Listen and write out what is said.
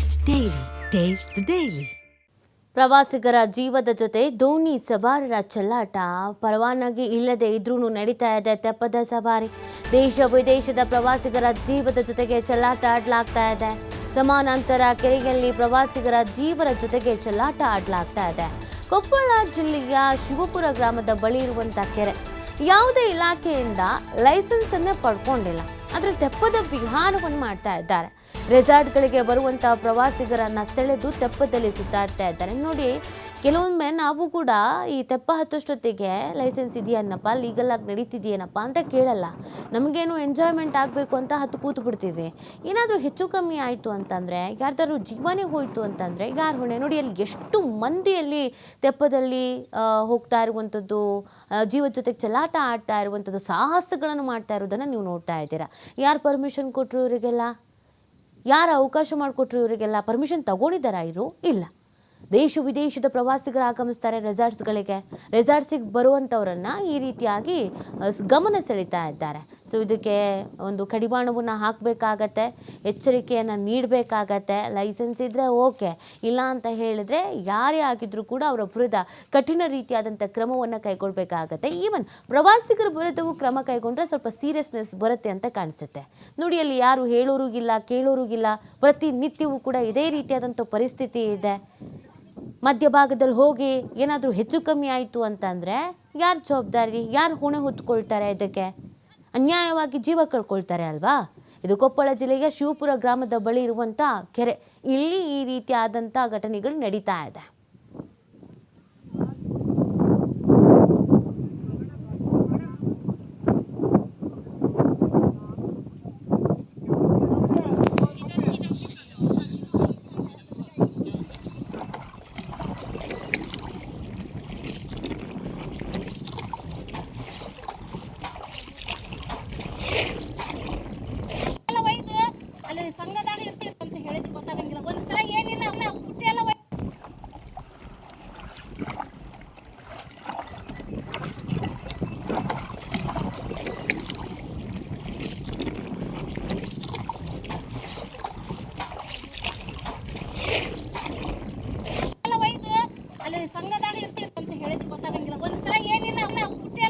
Taste daily taste daily. ಪ್ರವಾಸಿಗರ ಜೀವದ ಜೊತೆ ದೋಣಿ ಸವಾರರ ಚಲ್ಲಾಟ. ಪರವಾನಗಿ ಇಲ್ಲದೆ ಇದ್ರೂ ನಡೀತಾ ಇದೆ ತೆಪ್ಪದ ಸವಾರಿ. ದೇಶ ವಿದೇಶದ ಪ್ರವಾಸಿಗರ ಜೀವದ ಜೊತೆಗೆ ಚಲ್ಲಾಟ ಆಡ್ಲಾಗ್ತಾ ಇದೆ. ಸಮಾನಾಂತರ ಕೆರೆಯಲ್ಲಿ ಪ್ರವಾಸಿಗರ ಜೀವರ ಜೊತೆಗೆ ಚಲ್ಲಾಟ ಆಡ್ಲಾಗ್ತಾ ಇದೆ. ಕೊಪ್ಪಳ ಜಿಲ್ಲೆಯ ಶಿವಪುರ ಗ್ರಾಮದ ಬಳಿ ಇರುವಂಥ ಕೆರೆ. ಯಾವುದೇ ಇಲಾಖೆಯಿಂದ ಲೈಸೆನ್ಸ್ ಅನ್ನೇ ಪಡ್ಕೊಂಡಿಲ್ಲ. ಆದರೆ ತೆಪ್ಪದ ವಿಹಾರವನ್ನು ಮಾಡ್ತಾ ಇದ್ದಾರೆ. ರೆಸಾರ್ಟ್ಗಳಿಗೆ ಬರುವಂಥ ಪ್ರವಾಸಿಗರನ್ನ ಸೆಳೆದು ತೆಪ್ಪದಲ್ಲಿ ಸುತ್ತಾಡ್ತಾ ಇದ್ದಾರೆ. ನೋಡಿ, ಕೆಲವೊಮ್ಮೆ ನಾವು ಕೂಡ ಈ ತೆಪ್ಪ ಹತ್ತೋಷ್ಟೊತ್ತಿಗೆ ಲೈಸೆನ್ಸ್ ಇದೆಯನ್ನಪ್ಪ ಲೀಗಲ್ ಆಗಿ ನಡೀತಿದೆಯೇನಪ್ಪ ಅಂತ ಕೇಳಲ್ಲ. ನಮಗೇನು ಎಂಜಾಯ್ಮೆಂಟ್ ಆಗಬೇಕು ಅಂತ ಹತ್ತು ಕೂತು ಬಿಡ್ತೀವಿ. ಏನಾದರೂ ಹೆಚ್ಚು ಕಮ್ಮಿ ಆಯಿತು ಅಂತಂದರೆ, ಯಾರ್ದಾದ್ರು ಜೀವನೇ ಹೋಯಿತು ಅಂತಂದರೆ, ಯಾರು ಹೊಣೆ? ನೋಡಿ, ಅಲ್ಲಿ ಎಷ್ಟು ಮಂದಿಯಲ್ಲಿ ತೆಪ್ಪದಲ್ಲಿ ಹೋಗ್ತಾ ಇರುವಂಥದ್ದು ಜೀವದ ಜೊತೆಗೆ ಚಲಾಟ ಆಡ್ತಾ ಇರುವಂಥದ್ದು ಸಾಹಸಗಳನ್ನು ಮಾಡ್ತಾ ಇರೋದನ್ನು ನೀವು ನೋಡ್ತಾ ಇದ್ದೀರಾ? ಯಾರು ಪರ್ಮಿಷನ್ ಕೊಟ್ಟರು ಇವರಿಗೆಲ್ಲ? ಯಾರು ಅವಕಾಶ ಮಾಡಿಕೊಟ್ರು ಇವರಿಗೆಲ್ಲ ಪರ್ಮಿಷನ್ ತಗೊಂಡಿದ್ದಾರಾ ಇವರು? ಇಲ್ಲ. ದೇಶ ವಿದೇಶದ ಪ್ರವಾಸಿಗರು ಆಗಮಿಸ್ತಾರೆ ರೆಸಾರ್ಟ್ಸ್ಗಳಿಗೆ. ರೆಸಾರ್ಟ್ಸಿಗೆ ಬರುವಂಥವರನ್ನು ಈ ರೀತಿಯಾಗಿ ಗಮನ ಸೆಳೀತಾ ಇದ್ದಾರೆ. ಸೊ, ಇದಕ್ಕೆ ಒಂದು ಕಡಿವಾಣವನ್ನು ಹಾಕಬೇಕಾಗತ್ತೆ, ಎಚ್ಚರಿಕೆಯನ್ನು ನೀಡಬೇಕಾಗತ್ತೆ, ಲೈಸೆನ್ಸ್ ಇದ್ದರೆ ಓಕೆ, ಇಲ್ಲ ಅಂತ ಹೇಳಿದ್ರೆ ಯಾರೇ ಆಗಿದ್ರೂ ಕೂಡ ಅವರ ವಿರುದ್ಧ ಕಠಿಣ ರೀತಿಯಾದಂಥ ಕ್ರಮವನ್ನು ಕೈಗೊಳ್ಳಬೇಕಾಗತ್ತೆ ಈವನ್ ಪ್ರವಾಸಿಗರ ವಿರುದ್ಧವೂ ಕ್ರಮ ಕೈಗೊಂಡ್ರೆ ಸ್ವಲ್ಪ ಸೀರಿಯಸ್ನೆಸ್ ಬರುತ್ತೆ ಅಂತ ಕಾಣಿಸುತ್ತೆ. ನೋಡಿ, ಅಲ್ಲಿ ಯಾರು ಹೇಳೋರಿಗಿಲ್ಲ ಕೇಳೋರಿಗಿಲ್ಲ ಪ್ರತಿನಿತ್ಯವೂ ಕೂಡ ಇದೇ ರೀತಿಯಾದಂಥ ಪರಿಸ್ಥಿತಿ ಇದೆ. ಮಧ್ಯಭಾಗದಲ್ಲಿ ಹೋಗಿ ಏನಾದರೂ ಹೆಚ್ಚು ಕಮ್ಮಿ ಆಯಿತು ಅಂತಂದರೆ ಯಾರು ಜವಾಬ್ದಾರಿ, ಯಾರು ಹೊಣೆ ಹೊತ್ಕೊಳ್ತಾರೆ ಇದಕ್ಕೆ? ಅನ್ಯಾಯವಾಗಿ ಜೀವ ಕಳ್ಕೊಳ್ತಾರೆ ಅಲ್ವಾ? ಇದು ಕೊಪ್ಪಳ ಜಿಲ್ಲೆಯ ಶಿವಪುರ ಗ್ರಾಮದ ಬಳಿ ಇರುವಂಥ ಕೆರೆ. ಇಲ್ಲಿ ಈ ರೀತಿಯಾದಂಥ ಘಟನೆಗಳು ನಡೀತಾ ಇದೆ. ಅಂತ ಹೇಳಿದ್ ಗೊತ್ತಾಗಂಗಿಲ್ಲ. ಒಂದ್ಸಲ ಏನಿಲ್ಲ ಅವ್ನ ಹುಟ್ಟಿ